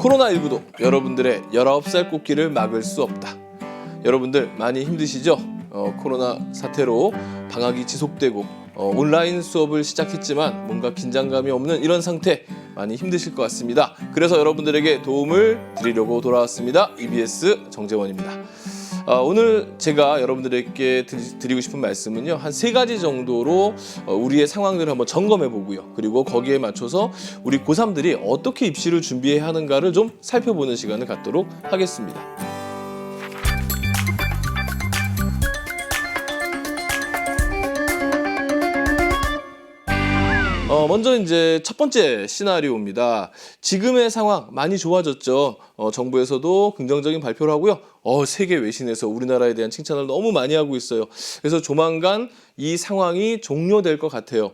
코로나19도 여러분들의 19살 꽃길을 막을 수 없다. 여러분들 많이 힘드시죠? 어, 코로나 사태로 방학이 지속되고 어, 온라인 수업을 시작했지만 뭔가 긴장감이 없는 이런 상태 많이 힘드실 것 같습니다. 그래서 여러분들에게 도움을 드리려고 돌아왔습니다. EBS 정재원입니다. 아, 오늘 제가 여러분들에게 드리- 드리고 싶은 말씀은요 한 세 가지 정도로 어, 우리의 상황들을 한번 점검해 보고요 그리고 거기에 맞춰서 우리 고3들이 어떻게 입시를 준비해야 하는가를 좀 살펴보는 시간을 갖도록 하겠습니다. 어, 먼저 이제 첫 번째 시나리오입니다. 지금의 상황 많이 좋아졌죠. 어, 정부에서도 긍정적인 발표를 하고요. 어, 세계 외신에서 우리나라에 대한 칭찬을 너무 많이 하고 있어요. 그래서 조만간 이 상황이 종료될 것 같아요.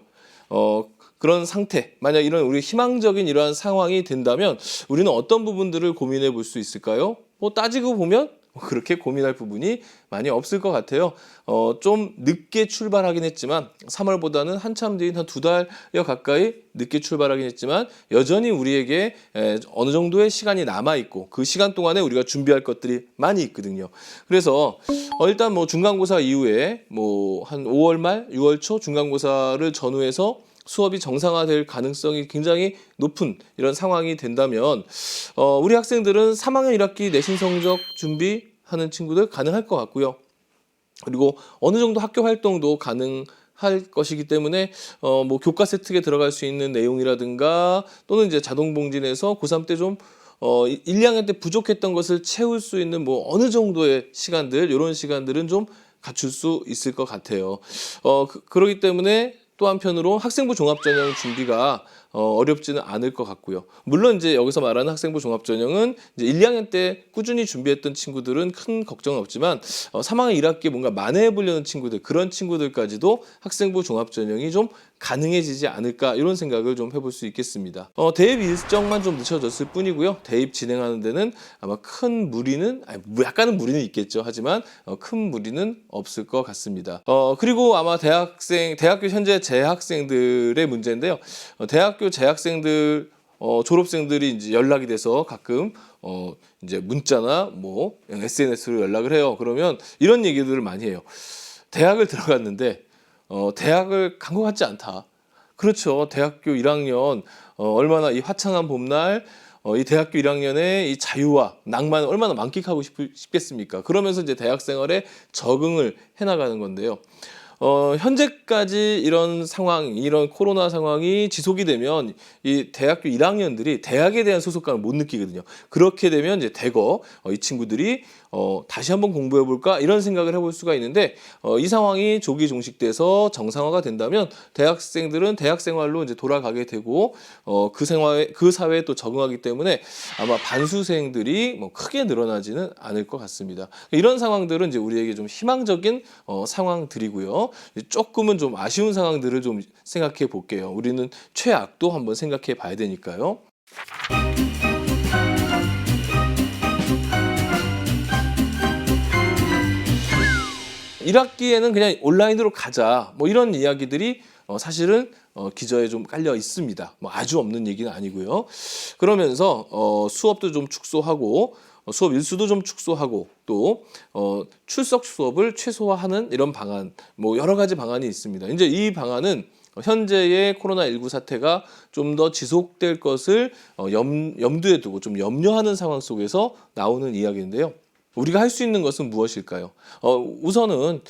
어, 그런 상태, 만약 이런 우리 희망적인 이러한 상황이 된다면 우리는 어떤 부분들을 고민해 볼 수 있을까요? 뭐 따지고 보면 그렇게 고민할 부분이 많이 없을 것 같아요. 어, 좀 늦게 출발하긴 했지만 3월보다는 한참 뒤인 한 두 달여 가까이 늦게 출발하긴 했지만 여전히 우리에게 에, 어느 정도의 시간이 남아 있고 그 시간 동안에 우리가 준비할 것들이 많이 있거든요. 그래서 어, 일단 뭐 중간고사 이후에 뭐 한 5월 말, 6월 초 중간고사를 전후해서 수업이 정상화될 가능성이 굉장히 높은 이런 상황이 된다면 어, 우리 학생들은 3학년 1학기 내신 성적 준비하는 친구들 가능할 것 같고요. 그리고 어느 정도 학교 활동도 가능 할 것이기 때문에 어, 뭐 교과세 특에 들어갈 수 있는 내용이라든가 또는 이제 자동 봉진에서 고3 때좀 어, 1, 2학년 때 부족했던 것을 채울 수 있는 뭐 어느 정도의 시간들 이런 시간들은 좀 갖출 수 있을 것 같아요. 어, 그, 그러기 때문에 또 한편으로 학생부 종합전형 준비가 어, 어렵지는 않을 것 같고요. 물론 이제 여기서 말하는 학생부 종합전형은 이제 1, 2학년 때 꾸준히 준비했던 친구들은 큰 걱정은 없지만 어, 3학년 1학기에 뭔가 만회해 보려는 친구들 그런 친구들까지도 학생부 종합전형이 좀 가능해지지 않을까 이런 생각을 좀 해볼 수 있겠습니다. 어, 대입 일정만 좀 늦춰졌을 뿐이고요. 대입 진행하는 데는 아마 큰 무리는 아니, 뭐 약간은 무리는 있겠죠. 하지만 어, 큰 무리는 없을 것 같습니다. 어, 그리고 아마 대학생 대학교 현재 재학생들의 문제인데요. 어, 대학 교 재학생들 어, 졸업생들이 이제 연락이 돼서 가끔 어, 이제 문자나 뭐 SNS로 연락을 해요. 그러면 이런 얘기들을 많이 해요. 대학을 들어갔는데 어, 대학을 간 것 같지 않다. 그렇죠. 대학교 1학년 어, 얼마나 이 화창한 봄날 어, 이 대학교 1학년의 이 자유와 낭만을 얼마나 만끽하고 싶, 싶겠습니까? 그러면서 이제 대학 생활에 적응을 해나가는 건데요. 어, 현재까지 이런 상황, 이런 코로나 상황이 지속이 되면 이 대학교 1학년들이 대학에 대한 소속감을 못 느끼거든요. 그렇게 되면 이제 대거 어, 이 친구들이 어, 다시 한번 공부해 볼까 이런 생각을 해볼 수가 있는데 어, 이 상황이 조기 종식돼서 정상화가 된다면 대학생들은 대학 생활로 이제 돌아가게 되고 어, 그 생활 그 사회에 또 적응하기 때문에 아마 반수생들이 뭐 크게 늘어나지는 않을 것 같습니다. 이런 상황들은 이제 우리에게 좀 희망적인 어, 상황들이고요. 조금은 좀 아쉬운 상황들을 좀 생각해 볼게요. 우리는 최악도 한번 생각해 봐야 되니까요. 1학기에는 그냥 온라인으로 가자. 뭐 이런 이야기들이 어, 사실은 어, 기저에 좀 깔려 있습니다. 뭐 아주 없는 얘기는 아니고요. 그러면서 어, 수업도 좀 축소하고 어, 수업 일수도 좀 축소하고 또 어, 출석 수업을 최소화하는 이런 방안, 뭐 여러 가지 방안이 있습니다. 이제 이 방안은 현재의 코로나19 사태가 좀 더 지속될 것을 어, 염, 염두에 두고 좀 염려하는 상황 속에서 나오는 이야기인데요. 우리가 할 수 있는 것은 무엇일까요? 어, 우선은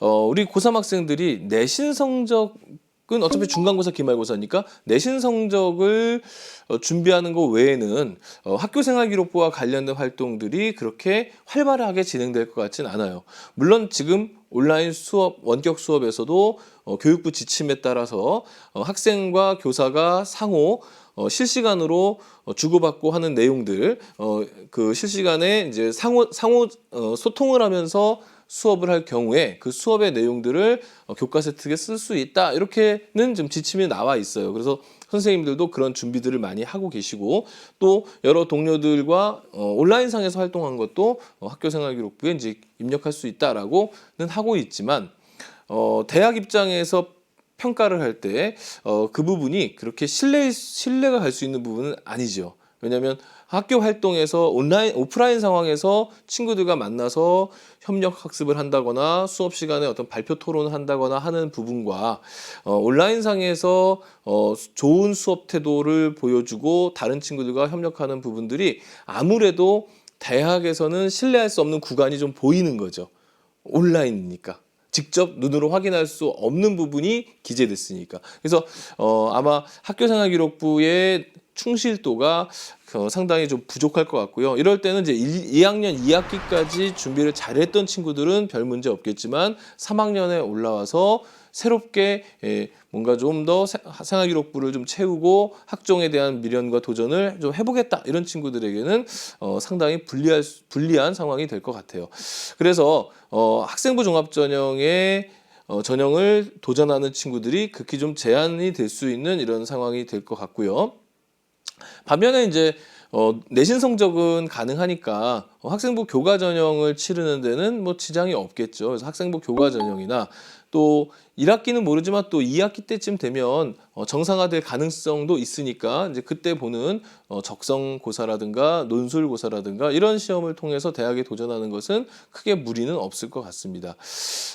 어, 우리 고3 학생들이 내신 성적은 어차피 중간고사, 기말고사니까 내신 성적을 어, 준비하는 것 외에는 어, 학교생활기록부와 관련된 활동들이 그렇게 활발하게 진행될 것 같진 않아요. 물론 지금 온라인 수업, 원격 수업에서도 어, 교육부 지침에 따라서 어, 학생과 교사가 상호 어, 실시간으로 어, 주고받고 하는 내용들, 어, 그 실시간에 이제 상호 상호 어, 소통을 하면서 수업을 할 경우에 그 수업의 내용들을 어, 교과세 특에 쓸 수 있다 이렇게는 좀 지침이 나와 있어요. 그래서 선생님들도 그런 준비들을 많이 하고 계시고 또 여러 동료들과 어, 온라인상에서 활동한 것도 어, 학교생활기록부에 이제 입력할 수 있다라고는 하고 있지만 어, 대학 입장에서 평가를 할 때 어, 그 부분이 그렇게 신뢰 신뢰가 갈 수 있는 부분은 아니죠. 왜냐하면 학교 활동에서 온라인 오프라인 상황에서 친구들과 만나서 협력 학습을 한다거나 수업 시간에 어떤 발표 토론을 한다거나 하는 부분과 어, 온라인 상에서 어, 좋은 수업 태도를 보여주고 다른 친구들과 협력하는 부분들이 아무래도 대학에서는 신뢰할 수 없는 구간이 좀 보이는 거죠. 온라인이니까. 직접 눈으로 확인할 수 없는 부분이 기재됐으니까. 그래서 어, 아마 학교생활기록부의 충실도가 어, 상당히 좀 부족할 것 같고요. 이럴 때는 이제 1, 2학년 2학기까지 준비를 잘했던 친구들은 별 문제 없겠지만 3학년에 올라와서 새롭게 예, 뭔가 좀 더 생활기록부를 좀 채우고 학종에 대한 미련과 도전을 좀 해보겠다 이런 친구들에게는 어, 상당히 불리할 수- 불리한 상황이 될 것 같아요. 그래서 어, 학생부 종합전형에 어, 전형을 도전하는 친구들이 극히 좀 제한이 될 수 있는 이런 상황이 될 것 같고요. 반면에 이제 어, 내신 성적은 가능하니까 어, 학생부 교과 전형을 치르는 데는 뭐 지장이 없겠죠. 그래서 학생부 교과 전형이나 또 1학기는 모르지만 또 2학기 때쯤 되면 어, 정상화될 가능성도 있으니까 이제 그때 보는 어, 적성고사라든가 논술고사라든가 이런 시험을 통해서 대학에 도전하는 것은 크게 무리는 없을 것 같습니다.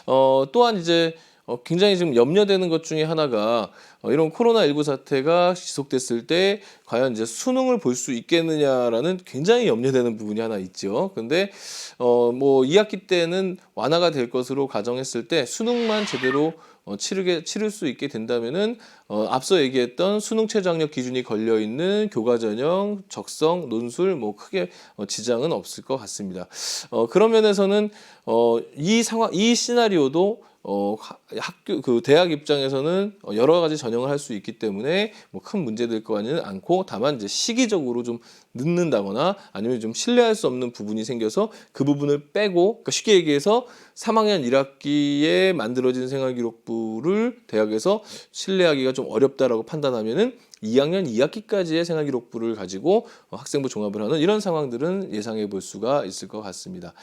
어, 또한 이제 어, 굉장히 지금 염려되는 것 중에 하나가 어, 이런 코로나19 사태가 지속됐을 때 과연 이제 수능을 볼 수 있겠느냐라는 굉장히 염려되는 부분이 하나 있죠. 근데 어, 뭐 2학기 때는 완화가 될 것으로 가정했을 때 수능만 제대로 어, 치르게 치를 수 있게 된다면은 어, 앞서 얘기했던 수능 최저학력 기준이 걸려 있는 교과 전형, 적성, 논술 뭐 크게 어, 지장은 없을 것 같습니다. 어, 그런 면에서는 어, 이 상황, 이 시나리오도 어, 하- 학교 그 대학 입장에서는 어, 여러 가지 전형을 할 수 있기 때문에 뭐 큰 문제될 거는 않고 다만 이제 시기적으로 좀 늦는다거나 아니면 좀 신뢰할 수 없는 부분이 생겨서 그 부분을 빼고 그러니까 쉽게 얘기해서 3학년 1학기에 만들어진 생활기록부를 대학에서 신뢰하기가 좀 어렵다라고 판단하면은 2학년 2학기까지의 생활기록부를 가지고 어, 학생부 종합을 하는 이런 상황들은 예상해 볼 수가 있을 것 같습니다.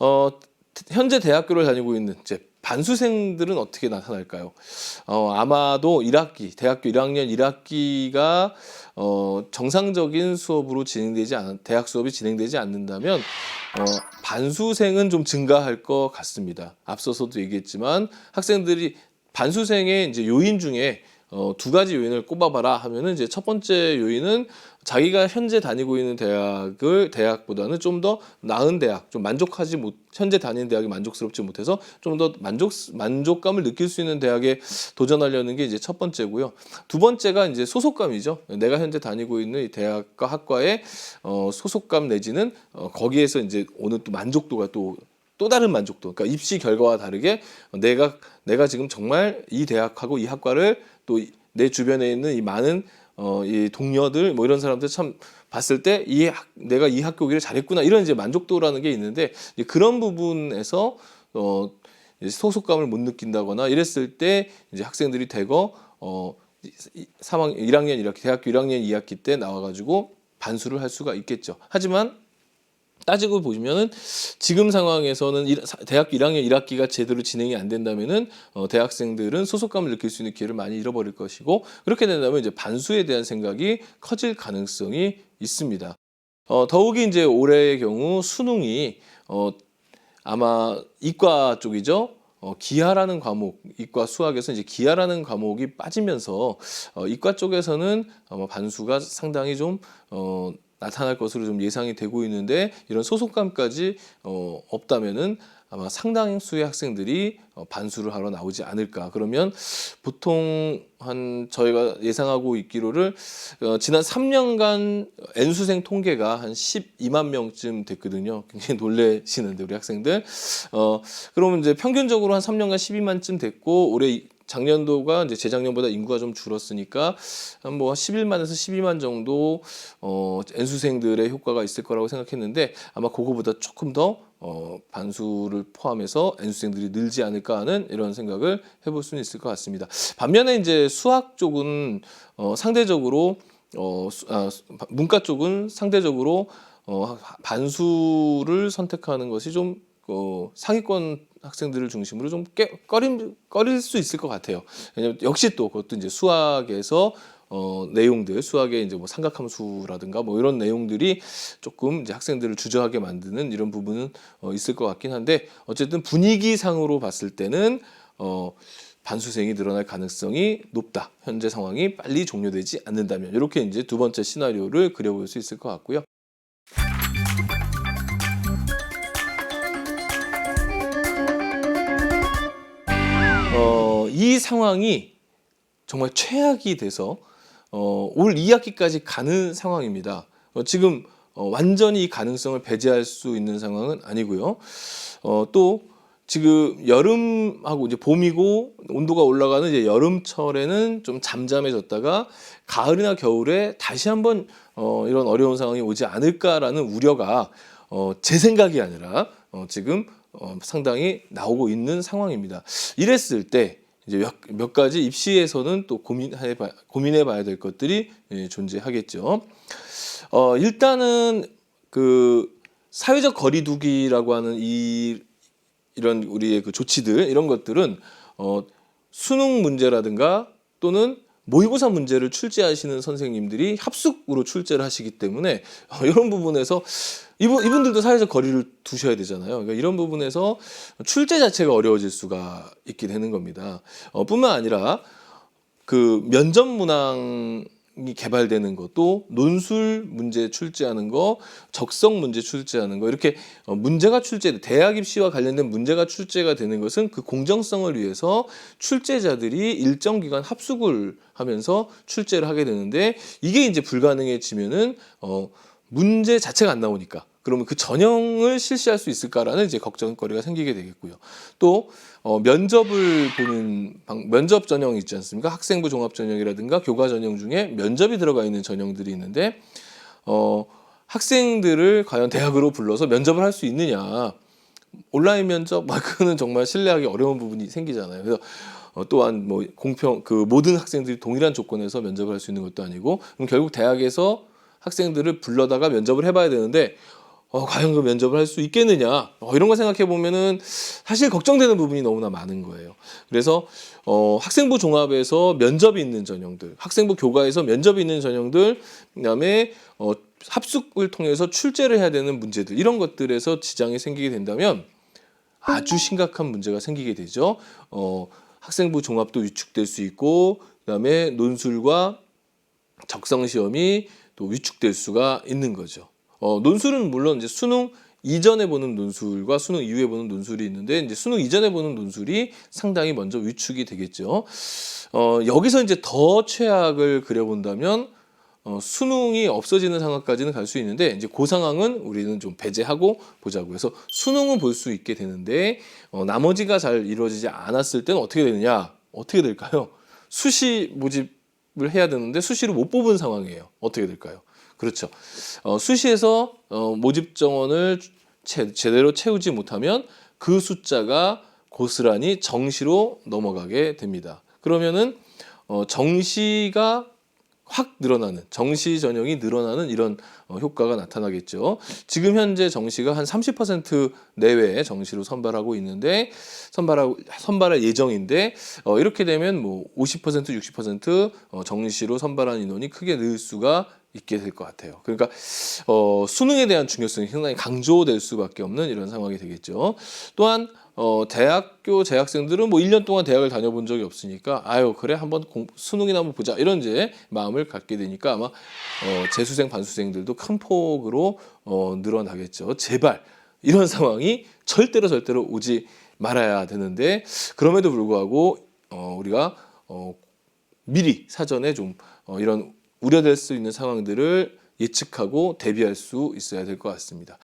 어, 현재 대학교를 다니고 있는 이제 반수생들은 어떻게 나타날까요? 어, 아마도 1학기, 대학교 1학년 1학기가 어, 정상적인 수업으로 진행되지 않, 대학 수업이 진행되지 않는다면 어, 반수생은 좀 증가할 것 같습니다. 앞서서도 얘기했지만 학생들이 반수생의 이제 요인 중에 어, 두 가지 요인을 꼽아봐라 하면은 이제 첫 번째 요인은 자기가 현재 다니고 있는 대학을 대학보다는 좀 더 나은 대학, 좀 만족하지 못 현재 다니는 대학이 만족스럽지 못해서 좀 더 만족 만족감을 느낄 수 있는 대학에 도전하려는 게 이제 첫 번째고요. 두 번째가 이제 소속감이죠. 내가 현재 다니고 있는 이 대학과 학과의 어, 소속감 내지는 어, 거기에서 이제 오는 또 만족도가 또또 다른 만족도. 그러니까 입시 결과와 다르게 내가 내가 지금 정말 이 대학하고 이 학과를 또 내 주변에 있는 이 많은 어, 이 동료들 뭐 이런 사람들 참 봤을 때 이 내가 이 학교 오기를 잘했구나 이런 이제 만족도라는 게 있는데 이제 그런 부분에서 어, 소속감을 못 느낀다거나 이랬을 때 이제 학생들이 대거 어, 3학 1학년 1학기 대학교 1학년 2학기 때 나와가지고 반수를 할 수가 있겠죠. 하지만 따지고 보시면은 지금 상황에서는 대학교 1학년 1학기가 제대로 진행이 안 된다면은 어, 대학생들은 소속감을 느낄 수 있는 기회를 많이 잃어버릴 것이고 그렇게 된다면 이제 반수에 대한 생각이 커질 가능성이 있습니다. 어, 더욱이 이제 올해의 경우 수능이 어, 아마 이과 쪽이죠. 어, 기하라는 과목, 이과 수학에서 이제 기하라는 과목이 빠지면서 어, 이과 쪽에서는 아마 반수가 상당히 좀 어, 나타날 것으로 좀 예상이 되고 있는데 이런 소속감까지 어, 없다면은 아마 상당수의 학생들이 어, 반수를 하러 나오지 않을까. 그러면 보통 한 저희가 예상하고 있기로를 어, 지난 3년간 N수생 통계가 한 12만 명쯤 됐거든요. 굉장히 놀래시는데 우리 학생들. 어, 그러면 이제 평균적으로 한 3년간 12만쯤 됐고 올해 이- 작년도가 이제 재작년보다 인구가 좀 줄었으니까 한뭐 11만에서 12만 정도 어, N수생들의 효과가 있을 거라고 생각했는데 아마 그거보다 조금 더 어, 반수를 포함해서 N수생들이 늘지 않을까 하는 이런 생각을 해볼 수는 있을 것 같습니다. 반면에 이제 수학 쪽은 어, 상대적으로 어, 수- 아, 수- 문과 쪽은 상대적으로 어, 반수를 선택하는 것이 좀 어, 상위권 학생들을 중심으로 좀 깨, 꺼림, 꺼릴 수 있을 것 같아요. 왜냐면 역시 또 그것도 이제 수학에서 어, 내용들 수학의 이제 뭐 삼각함수라든가 뭐 이런 내용들이 조금 이제 학생들을 주저하게 만드는 이런 부분은 어, 있을 것 같긴 한데 어쨌든 분위기상으로 봤을 때는 어, 반수생이 늘어날 가능성이 높다. 현재 상황이 빨리 종료되지 않는다면 이렇게 이제 두 번째 시나리오를 그려볼 수 있을 것 같고요. 이 상황이 정말 최악이 돼서 어, 올 2학기까지 가는 상황입니다. 어, 지금 어, 완전히 이 가능성을 배제할 수 있는 상황은 아니고요. 어, 또 지금 여름하고 이제 봄이고 온도가 올라가는 이제 여름철에는 좀 잠잠해졌다가 가을이나 겨울에 다시 한번 어, 이런 어려운 상황이 오지 않을까라는 우려가 어, 제 생각이 아니라 어, 지금 어, 상당히 나오고 있는 상황입니다. 이랬을 때 이제 몇, 몇 가지 입시에서는 또 고민해 봐, 고민해 봐야 될 것들이 예, 존재하겠죠. 어, 일단은 그 사회적 거리두기라고 하는 이 이런 우리의 그 조치들 이런 것들은 어, 수능 문제라든가 또는 모의고사 문제를 출제하시는 선생님들이 합숙으로 출제를 하시기 때문에 어, 이런 부분에서 이분 이분들도 사회적 거리를 두셔야 되잖아요. 그러니까 이런 부분에서 출제 자체가 어려워질 수가 있게 되는 겁니다. 어, 뿐만 아니라 그 면접 문항 이 개발되는 것도 논술 문제 출제하는 거, 적성 문제 출제하는 거 이렇게 어, 문제가 출제 대학 입시와 관련된 문제가 출제가 되는 것은 그 공정성을 위해서 출제자들이 일정 기간 합숙을 하면서 출제를 하게 되는데 이게 이제 불가능해지면은 어 문제 자체가 안 나오니까 그러면 그 전형을 실시할 수 있을까라는 이제 걱정거리가 생기게 되겠고요. 또 어, 면접을 보는 방, 면접 전형 있지 않습니까? 학생부 종합 전형이라든가 교과 전형 중에 면접이 들어가 있는 전형들이 있는데 어, 학생들을 과연 대학으로 불러서 면접을 할 수 있느냐? 온라인 면접 마크는 정말 신뢰하기 어려운 부분이 생기잖아요. 그래서 어, 또한 뭐 공평 그 모든 학생들이 동일한 조건에서 면접을 할 수 있는 것도 아니고 그럼 결국 대학에서 학생들을 불러다가 면접을 해봐야 되는데 어, 과연 그 면접을 할 수 있겠느냐 어, 이런 거 생각해 보면은 사실 걱정되는 부분이 너무나 많은 거예요. 그래서 어, 학생부 종합에서 면접이 있는 전형들, 학생부 교과에서 면접이 있는 전형들, 그다음에 어, 합숙을 통해서 출제를 해야 되는 문제들 이런 것들에서 지장이 생기게 된다면 아주 심각한 문제가 생기게 되죠. 어, 학생부 종합도 위축될 수 있고 그다음에 논술과 적성 시험이 또 위축될 수가 있는 거죠. 어, 논술은 물론 이제 수능 이전에 보는 논술과 수능 이후에 보는 논술이 있는데 이제 수능 이전에 보는 논술이 상당히 먼저 위축이 되겠죠. 어, 여기서 이제 더 최악을 그려본다면 어, 수능이 없어지는 상황까지는 갈 수 있는데 이제 그 상황은 우리는 좀 배제하고 보자고 해서 수능은 볼 수 있게 되는데 어, 나머지가 잘 이루어지지 않았을 때는 어떻게 되느냐? 어떻게 될까요? 수시 모집을 해야 되는데 수시를 못 뽑은 상황이에요. 어떻게 될까요? 그렇죠. 어, 수시에서 어, 모집 정원을 채, 제대로 채우지 못하면 그 숫자가 고스란히 정시로 넘어가게 됩니다. 그러면은 어, 정시가 확 늘어나는 정시 전형이 늘어나는 이런 어, 효과가 나타나겠죠. 지금 현재 정시가 한 30% 내외 정시로 선발하고 있는데 선발하고 선발할 예정인데 어, 이렇게 되면 뭐 50% 60% 어, 정시로 선발한 인원이 크게 늘 수가 있게 될 것 같아요. 그러니까 어, 수능에 대한 중요성이 상당히 강조될 수밖에 없는 이런 상황이 되겠죠. 또한 어, 대학교 재학생들은 뭐 1년 동안 대학을 다녀본 적이 없으니까 아유 그래 한번 공, 수능이나 한번 보자 이런 이제 마음을 갖게 되니까 아마 어, 재수생 반수생들도 큰 폭으로 어, 늘어나겠죠. 제발 이런 상황이 절대로 절대로 오지 말아야 되는데 그럼에도 불구하고 어, 우리가 어, 미리 사전에 좀 어, 이런 우려될 수 있는 상황들을 예측하고 대비할 수 있어야 될 것 같습니다.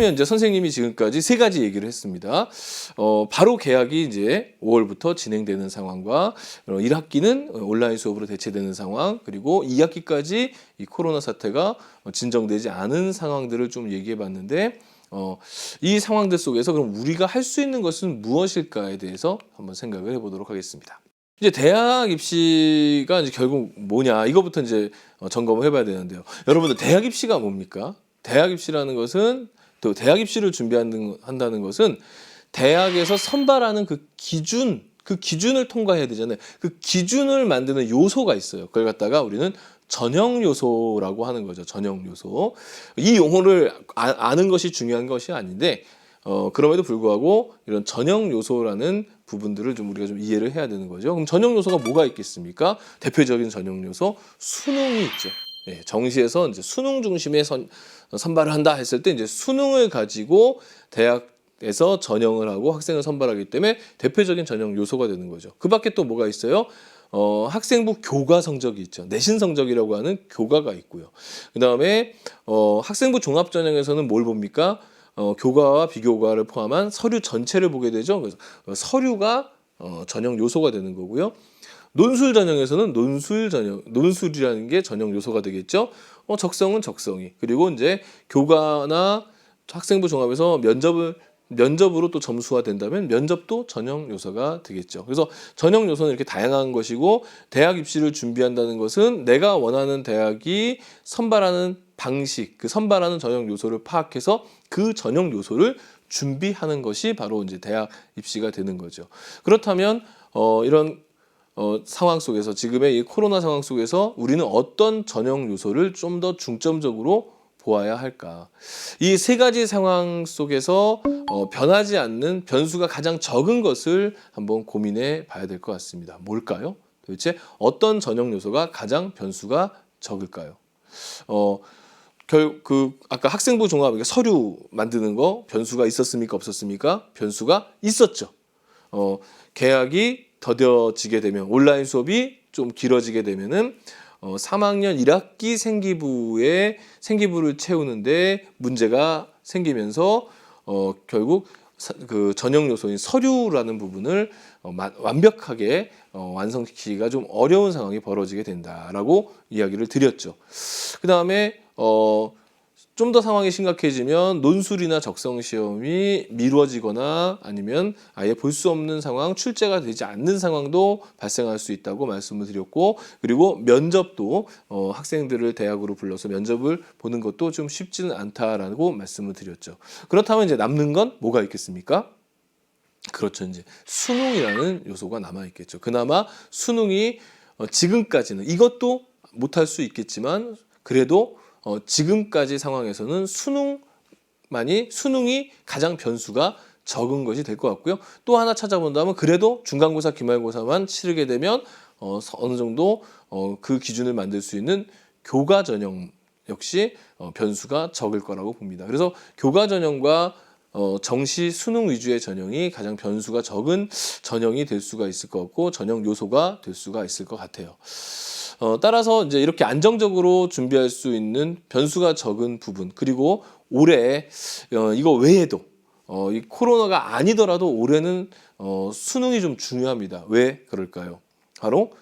그러면 이제 선생님이 지금까지 세 가지 얘기를 했습니다. 어, 바로 계약이 이제 5월부터 진행되는 상황과 어, 1학기는 온라인 수업으로 대체되는 상황, 그리고 2학기까지 이 코로나 사태가 진정되지 않은 상황들을 좀 얘기해 봤는데, 어, 이 상황들 속에서 그럼 우리가 할 수 있는 것은 무엇일까에 대해서 한번 생각을 해보도록 하겠습니다. 이제 대학 입시가 이제 결국 뭐냐 이거부터 이제 어, 점검을 해봐야 되는데요. 여러분들 대학 입시가 뭡니까? 대학 입시라는 것은 또 대학 입시를 준비하는 한다는 것은 대학에서 선발하는 그 기준, 그 기준을 통과해야 되잖아요. 그 기준을 만드는 요소가 있어요. 그걸 갖다가 우리는 전형 요소라고 하는 거죠. 전형 요소. 이 용어를 아, 아는 것이 중요한 것이 아닌데 어, 그럼에도 불구하고 이런 전형 요소라는 부분들을 좀 우리가 좀 이해를 해야 되는 거죠. 그럼 전형 요소가 뭐가 있겠습니까? 대표적인 전형 요소 수능이 있죠. 예, 정시에서 이제 수능 중심의 선, 선발을 한다 했을 때 이제 수능을 가지고 대학에서 전형을 하고 학생을 선발하기 때문에 대표적인 전형 요소가 되는 거죠. 그 밖에 또 뭐가 있어요? 어, 학생부 교과 성적이 있죠. 내신 성적이라고 하는 교과가 있고요. 그 다음에 어, 학생부 종합 전형에서는 뭘 봅니까? 어, 교과와 비교과를 포함한 서류 전체를 보게 되죠. 그래서 서류가 어, 전형 요소가 되는 거고요. 논술 전형에서는 논술 전형, 논술이라는 게 전형 요소가 되겠죠. 어, 적성은 적성이. 그리고 이제 교과나 학생부 종합에서 면접을 면접으로 또 점수화 된다면 면접도 전형 요소가 되겠죠. 그래서 전형 요소는 이렇게 다양한 것이고 대학 입시를 준비한다는 것은 내가 원하는 대학이 선발하는 방식, 그 선발하는 전형 요소를 파악해서 그 전형 요소를 준비하는 것이 바로 이제 대학 입시가 되는 거죠. 그렇다면 어, 이런 어, 상황 속에서 지금의 이 코로나 상황 속에서 우리는 어떤 전형 요소를 좀 더 중점적으로 보아야 할까? 이 세 가지 상황 속에서 어, 변하지 않는 변수가 가장 적은 것을 한번 고민해 봐야 될 것 같습니다. 뭘까요? 도대체 어떤 전형 요소가 가장 변수가 적을까요? 어, 결, 그, 아까 학생부 종합, 그러니까 서류 만드는 거 변수가 있었습니까? 없었습니까? 변수가 있었죠. 어, 계약이 더뎌지게 되면, 온라인 수업이 좀 길어지게 되면은, 어, 3학년 1학기 생기부에 생기부를 채우는데 문제가 생기면서 어, 결국 사- 그 전형 요소인 서류라는 부분을 어, 마- 완벽하게 어, 완성시키기가 좀 어려운 상황이 벌어지게 된다라고 이야기를 드렸죠. 그 다음에 어, 좀 더 상황이 심각해지면 논술이나 적성 시험이 미뤄지거나 아니면 아예 볼 수 없는 상황, 출제가 되지 않는 상황도 발생할 수 있다고 말씀을 드렸고 그리고 면접도 어, 학생들을 대학으로 불러서 면접을 보는 것도 좀 쉽지는 않다라고 말씀을 드렸죠. 그렇다면 이제 남는 건 뭐가 있겠습니까? 그렇죠. 이제 수능이라는 요소가 남아 있겠죠. 그나마 수능이 어, 지금까지는 이것도 못할 수 있겠지만 그래도 어, 지금까지 상황에서는 수능만이 수능이 가장 변수가 적은 것이 될 것 같고요. 또 하나 찾아본다면 그래도 중간고사, 기말고사만 치르게 되면 어, 서- 어느 정도 어, 그 기준을 만들 수 있는 교과 전형 역시 어, 변수가 적을 거라고 봅니다. 그래서 교과 전형과 어, 정시 수능 위주의 전형이 가장 변수가 적은 전형이 될 수가 있을 것 같고 전형 요소가 될 수가 있을 것 같아요. 어, 따라서 이제 이렇게 안정적으로 준비할 수 있는 변수가 적은 부분 그리고 올해 어, 이거 외에도 어, 이 코로나가 아니더라도 올해는 어, 수능이 좀 중요합니다. 왜 그럴까요? 바로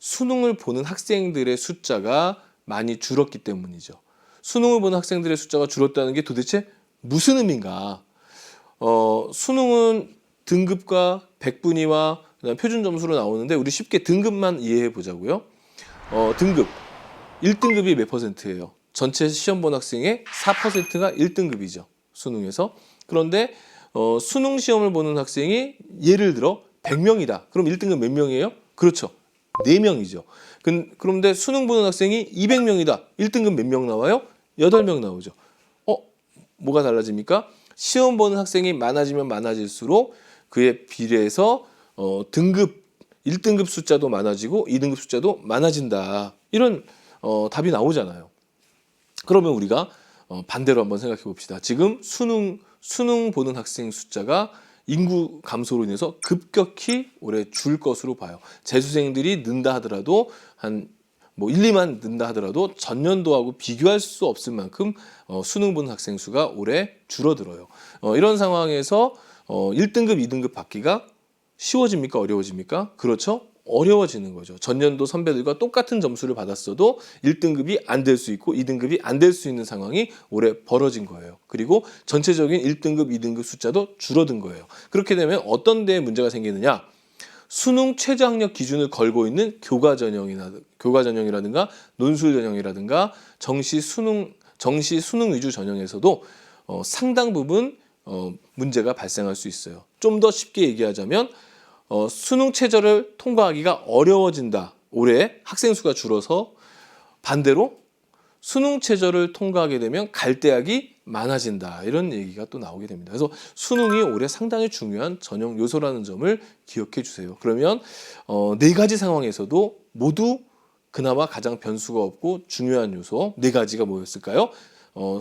수능을 보는 학생들의 숫자가 많이 줄었기 때문이죠. 수능을 보는 학생들의 숫자가 줄었다는 게 도대체 무슨 의미인가? 어, 수능은 등급과 백분위와 표준 점수로 나오는데 우리 쉽게 등급만 이해해 보자고요. 어, 등급 1등급이 몇 퍼센트예요? 전체 시험 본 학생의 4%가 1등급이죠. 수능에서. 그런데 어, 수능 시험을 보는 학생이 예를 들어 100명이다. 그럼 1등급 몇 명이에요? 그렇죠. 4명이죠. 그런데 수능 보는 학생이 200명이다. 1등급 몇 명 나와요? 8명 나오죠. 어, 뭐가 달라집니까? 시험 보는 학생이 많아지면 많아질수록 그에 비례해서 어, 등급 1등급 숫자도 많아지고 2등급 숫자도 많아진다. 이런 어, 답이 나오잖아요. 그러면 우리가 어, 반대로 한번 생각해 봅시다. 지금 수능 수능 보는 학생 숫자가 인구 감소로 인해서 급격히 올해 줄 것으로 봐요. 재수생들이 는다 하더라도 한 뭐 1, 2만 는다 하더라도 전년도하고 비교할 수 없을 만큼 어, 수능 보는 학생 수가 올해 줄어들어요. 어, 이런 상황에서 어, 1등급, 2등급 받기가 쉬워집니까? 어려워집니까? 그렇죠. 어려워지는 거죠. 전년도 선배들과 똑같은 점수를 받았어도 1등급이 안 될 수 있고 2등급이 안 될 수 있는 상황이 올해 벌어진 거예요. 그리고 전체적인 1등급, 2등급 숫자도 줄어든 거예요. 그렇게 되면 어떤 데에 문제가 생기느냐? 수능 최저 학력 기준을 걸고 있는 교과 전형이나 교과 전형이라든가 논술 전형이라든가 정시 수능 정시 수능 위주 전형에서도 어, 상당 부분 어, 문제가 발생할 수 있어요. 좀 더 쉽게 얘기하자면 어, 수능 최저를 통과하기가 어려워진다. 올해 학생 수가 줄어서 반대로 수능 최저를 통과하게 되면 갈 대학이 많아진다. 이런 얘기가 또 나오게 됩니다. 그래서 수능이 올해 상당히 중요한 전형 요소라는 점을 기억해 주세요. 그러면 어, 네 가지 상황에서도 모두 그나마 가장 변수가 없고 중요한 요소 네 가지가 뭐였을까요? 어,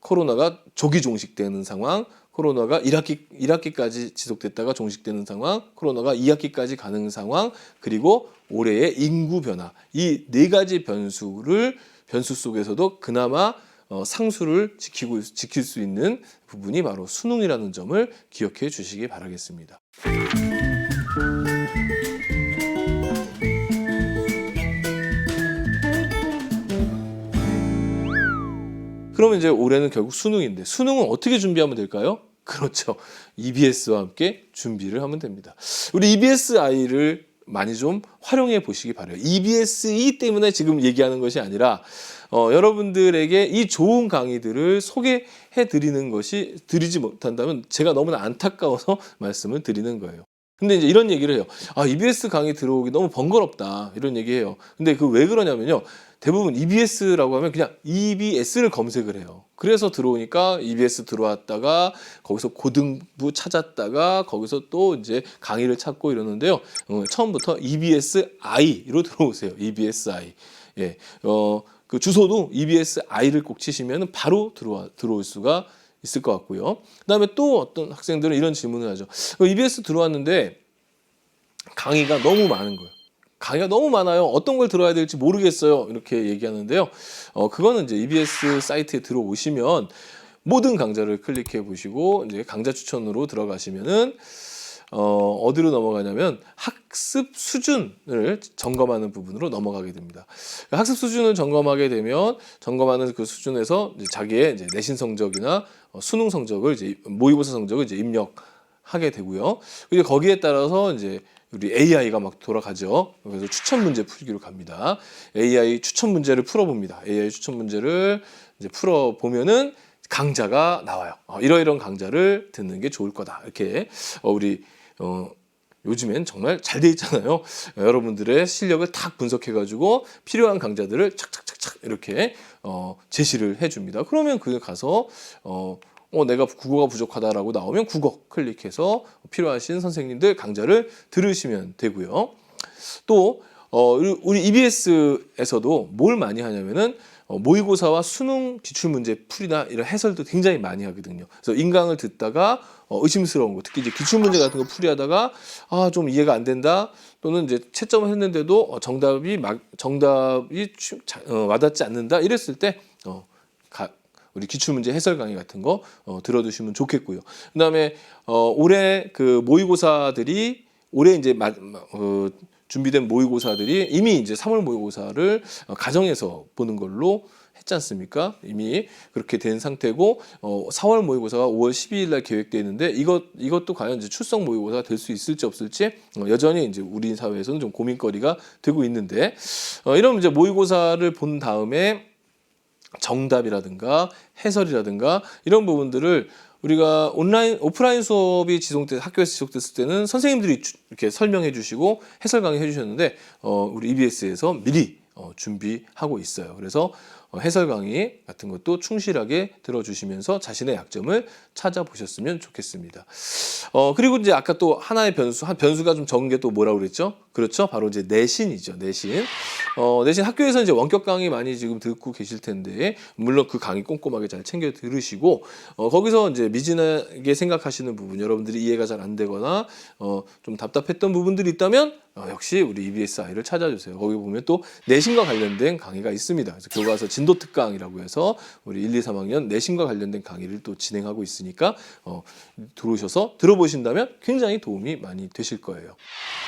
코로나가 조기 종식되는 상황, 코로나가 1학기 1학기까지 지속됐다가 종식되는 상황, 코로나가 2학기까지 가는 상황, 그리고 올해의 인구 변화. 이 네 가지 변수를 변수 속에서도 그나마 어, 상수를 지키고 지킬 수 있는 부분이 바로 수능이라는 점을 기억해 주시기 바라겠습니다. 그러면 이제 올해는 결국 수능인데 수능은 어떻게 준비하면 될까요? 그렇죠. EBS와 함께 준비를 하면 됩니다. 우리 EBSI를 많이 좀 활용해 보시기 바래요. EBSE 때문에 지금 얘기하는 것이 아니라 어, 여러분들에게 이 좋은 강의들을 소개해 드리는 것이 드리지 못한다면 제가 너무나 안타까워서 말씀을 드리는 거예요. 근데 이제 이런 얘기를 해요. 아, EBS 강의 들어오기 너무 번거롭다. 이런 얘기해요. 근데 그 왜 그러냐면요. 대부분 EBS라고 하면 그냥 EBS를 검색을 해요. 그래서 들어오니까 EBS 들어왔다가 거기서 고등부 찾았다가 거기서 또 이제 강의를 찾고 이러는데요. 어, 처음부터 EBSI로 들어오세요. EBSI. 예. 어, 그 주소도 EBSI를 꼭 치시면 바로 들어와, 들어올 수가 있을 것 같고요. 그 다음에 또 어떤 학생들은 이런 질문을 하죠. 어, EBS 들어왔는데 강의가 너무 많은 거예요. 강의가 너무 많아요. 어떤 걸 들어야 될지 모르겠어요. 이렇게 얘기하는데요. 어, 그거는 이제 EBS 사이트에 들어오시면 모든 강좌를 클릭해 보시고 이제 강좌 추천으로 들어가시면은 어, 어디로 넘어가냐면 학습 수준을 점검하는 부분으로 넘어가게 됩니다. 학습 수준을 점검하게 되면 점검하는 그 수준에서 이제 자기의 이제 내신 성적이나 어, 수능 성적을 이제 모의고사 성적을 이제 입력하게 되고요. 이제 거기에 따라서 이제 우리 AI가 막 돌아가죠. 그래서 추천 문제 풀기로 갑니다. AI 추천 문제를 풀어봅니다. AI 추천 문제를 이제 풀어 보면은 강좌가 나와요. 어, 이러이런 강좌를 듣는 게 좋을 거다. 이렇게 어, 우리 어, 요즘엔 정말 잘 돼 있잖아요. 어, 여러분들의 실력을 딱 분석해가지고 필요한 강좌들을 착착착착 이렇게 어, 제시를 해줍니다. 그러면 그 가서 어, 어, 내가 국어가 부족하다라고 나오면 국어 클릭해서 필요하신 선생님들 강좌를 들으시면 되고요. 또 어, 우리 EBS에서도 뭘 많이 하냐면은 어, 모의고사와 수능 기출 문제 풀이나 이런 해설도 굉장히 많이 하거든요. 그래서 인강을 듣다가 어, 의심스러운 거, 특히 이제 기출 문제 같은 거 풀이하다가 아 좀 이해가 안 된다 또는 이제 채점을 했는데도 어, 정답이 막 정답이 어, 와닿지 않는다 이랬을 때 어, 가, 우리 기출문제 해설 강의 같은 거 어, 들어두시면 좋겠고요. 그다음에 어, 올해 그 모의고사들이 올해 이제 마, 마- 어, 준비된 모의고사들이 이미 이제 3월 모의고사를 어, 가정에서 보는 걸로 했지 않습니까? 이미 그렇게 된 상태고 어, 4월 모의고사가 5월 12일 날 계획되어 있는데 이것 이것도 과연 이제 출석 모의고사가 될 수 있을지 없을지 어, 여전히 이제 우리 사회에서는 좀 고민거리가 되고 있는데 어, 이런 이제 모의고사를 본 다음에 정답이라든가 해설이라든가 이런 부분들을 우리가 온라인 오프라인 수업이 지속돼 학교에서 지속됐을 때는 선생님들이 주- 이렇게 설명해 주시고 해설 강의 해 주셨는데 어, 우리 EBS에서 미리 어, 준비하고 있어요. 그래서 어, 해설 강의 같은 것도 충실하게 들어주시면서 자신의 약점을 찾아보셨으면 좋겠습니다. 어, 그리고 이제 아까 또 하나의 변수, 한 변수가 좀 적은 게 또 뭐라고 그랬죠? 그렇죠. 바로 이제 내신이죠. 내신. 어, 내신 학교에서 이제 원격 강의 많이 지금 듣고 계실 텐데, 물론 그 강의 꼼꼼하게 잘 챙겨 들으시고, 어, 거기서 이제 미진하게 생각하시는 부분, 여러분들이 이해가 잘 안 되거나, 어, 좀 답답했던 부분들이 있다면, 어, 역시 우리 EBSI를 찾아주세요. 거기 보면 또 내신과 관련된 강의가 있습니다. 그래서 교과서 진도 특강이라고 해서 우리 1, 2, 3학년 내신과 관련된 강의를 또 진행하고 있으니까 어, 들어오셔서 들어보신다면 굉장히 도움이 많이 되실 거예요.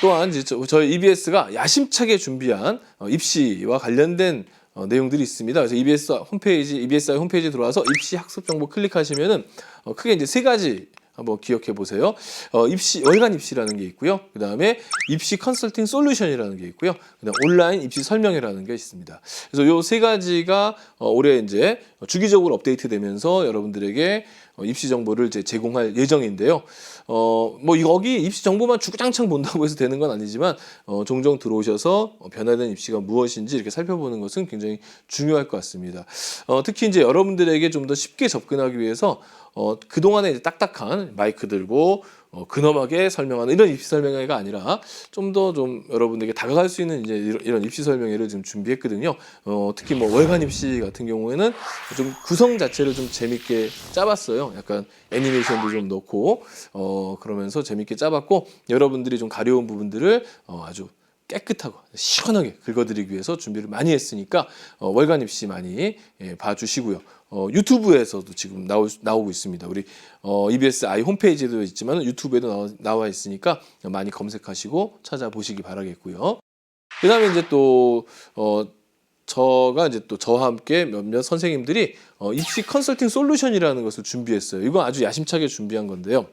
또한 저희 EBS가 야심차게 준비한 어, 입시와 관련된 어, 내용들이 있습니다. 그래서 EBS 홈페이지, EBSI 홈페이지 들어와서 입시 학습 정보 클릭하시면은 어, 크게 이제 세 가지 한번 기억해 보세요. 어, 입시 월간 입시라는 게 있고요. 그 다음에 입시 컨설팅 솔루션이라는 게 있고요. 그다음 온라인 입시 설명회라는 게 있습니다. 그래서 요 세 가지가 어, 올해 이제 주기적으로 업데이트되면서 여러분들에게 어, 입시 정보를 이제 제공할 예정인데요. 어, 뭐 여기 입시 정보만 주구장창 본다고 해서 되는 건 아니지만 어, 종종 들어오셔서 어, 변화된 입시가 무엇인지 이렇게 살펴보는 것은 굉장히 중요할 것 같습니다. 어, 특히 이제 여러분들에게 좀 더 쉽게 접근하기 위해서 어, 그동안에 딱딱한 마이크 들고 어, 근엄하게 설명하는 이런 입시 설명회가 아니라 좀더좀 여러분들에게 다가갈 수 있는 이제 이런 입시 설명회를 지금 준비했거든요. 어, 특히 뭐 월간 입시 같은 경우에는 좀 구성 자체를 좀 재밌게 짜봤어요. 약간 애니메이션도 좀 넣고 어, 그러면서 재밌게 짜봤고 여러분들이 좀 가려운 부분들을 어, 아주 깨끗하고 시원하게 긁어드리기 위해서 준비를 많이 했으니까 어, 월간 입시 많이 예, 봐주시고요. 어, 유튜브에서도 지금 나오, 나오고 있습니다. 우리 어, EBS 아이 홈페이지에도 있지만 유튜브에도 나와, 나와 있으니까 많이 검색하시고 찾아보시기 바라겠고요. 그 다음에 이제 또 어, 저가 이제 또 저와 함께 몇몇 선생님들이 어, 입시 컨설팅 솔루션이라는 것을 준비했어요. 이건 아주 야심차게 준비한 건데요.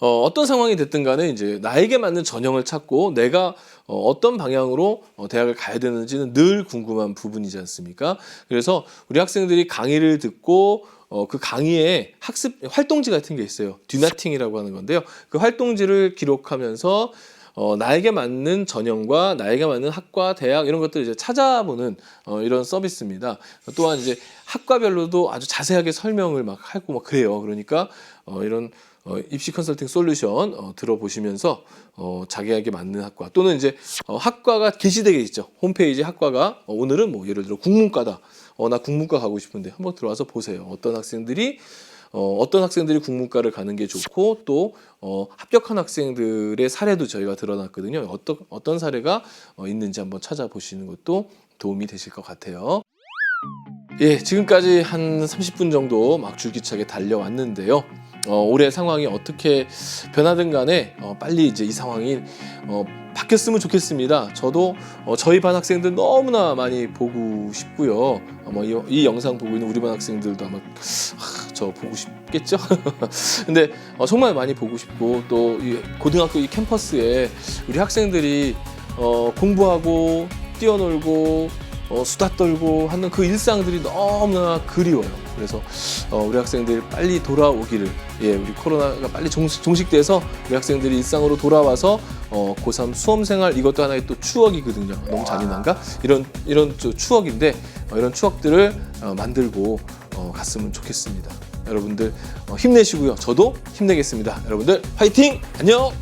어, 어떤 상황이 됐든 간에 이제 나에게 맞는 전형을 찾고 내가 어, 어떤 방향으로 어, 대학을 가야 되는지는 늘 궁금한 부분이지 않습니까? 그래서 우리 학생들이 강의를 듣고 어, 그 강의에 학습 활동지 같은 게 있어요. 듀나팅이라고 하는 건데요. 그 활동지를 기록하면서 어, 나에게 맞는 전형과 나에게 맞는 학과, 대학 이런 것들을 이제 찾아보는 어, 이런 서비스입니다. 또한 이제 학과별로도 아주 자세하게 설명을 막 하고 막 그래요. 그러니까 어, 이런 어, 입시 컨설팅 솔루션 어, 들어보시면서 어, 자기에게 맞는 학과 또는 이제 어, 학과가 게시되어 있죠. 홈페이지 학과가 어, 오늘은 뭐 예를 들어 국문과다. 어, 나 국문과 가고 싶은데 한번 들어와서 보세요. 어떤 학생들이 어, 어떤 학생들이 국문과를 가는 게 좋고 또 어, 합격한 학생들의 사례도 저희가 드러났거든요. 어떤 어떤 사례가 어, 있는지 한번 찾아보시는 것도 도움이 되실 것 같아요. 예, 지금까지 한 30분 정도 막 줄기차게 달려왔는데요. 어, 올해 상황이 어떻게 변하든 간에 어, 빨리 이제 이 상황이 어, 바뀌었으면 좋겠습니다. 저도 어, 저희 반 학생들 너무나 많이 보고 싶고요. 아마 이, 이 영상 보고 있는 우리 반 학생들도 아마 하, 저 보고 싶겠죠. 근데 어, 정말 많이 보고 싶고 또 이 고등학교 이 캠퍼스에 우리 학생들이 어, 공부하고 뛰어놀고 어, 수다 떨고 하는 그 일상들이 너무나 그리워요. 그래서 어, 우리 학생들 빨리 돌아오기를 예, 우리 코로나가 빨리 종식, 종식 돼서 우리 학생들이 일상으로 돌아와서 어, 고3 수험 생활 이것도 하나의 또 추억이거든요. 너무 잔인한가? 이런 이런 또 추억인데 어, 이런 추억들을 어, 만들고 어, 갔으면 좋겠습니다. 여러분들 어, 힘내시고요. 저도 힘내겠습니다. 여러분들 화이팅! 안녕!